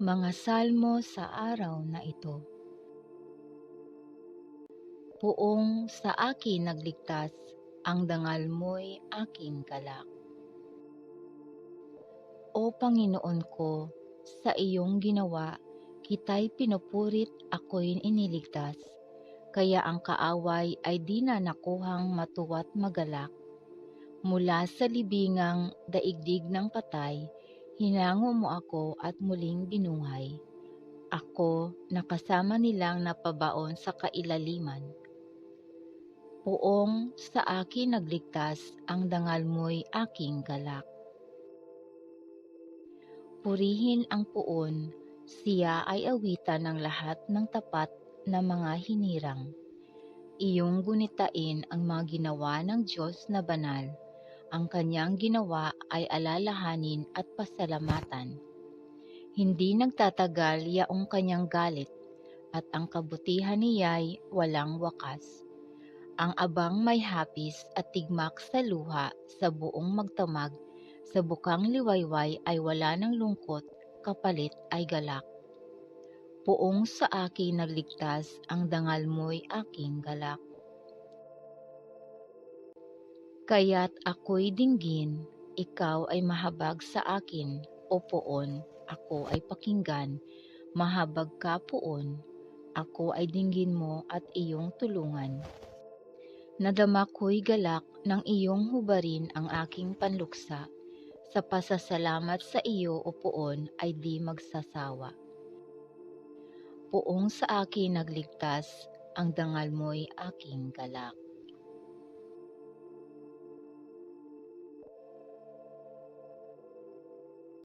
Mga salmo sa araw na ito. Puong sa akin nagligtas, ang dangal mo'y aking kalak. O Panginoon ko, sa iyong ginawa, kita'y pinupurit, ako'y iniligtas. Kaya ang kaaway ay di na nakuhang matuwa't magalak. Mula sa libingang daigdig ng patay, Hinango mo ako at muling binuhay. Ako nakasama nilang napabaon sa kailaliman. Puong sa akin nagligtas, ang dangal mo'y aking galak. Purihin ang puon, siya ay awitan ng lahat ng tapat na mga hinirang. Iyong gunitain ang mga ginawa ng Diyos na banal ang kanyang ginawa ay alalahanin at pasalamatan. Hindi nagtatagal yaong kanyang galit at ang kabutihan niya'y walang wakas. Ang abang may hapis at tigmak sa luha sa buong magtamag, sa bukang liwayway ay wala ng lungkot, kapalit ay galak. Puong sa akin nagligtas, ang dangal mo'y aking galak. Kaya't ako'y dinggin, ikaw ay mahabag sa akin, o poon, ako ay pakinggan, mahabag ka poon, ako ay dinggin mo at iyong tulungan. Nadama ko'y galak ng iyong hubarin ang aking panluksa, sa pasasalamat sa iyo o poon ay di magsasawa. Puong sa akin nagligtas, ang dangal mo'y aking galak.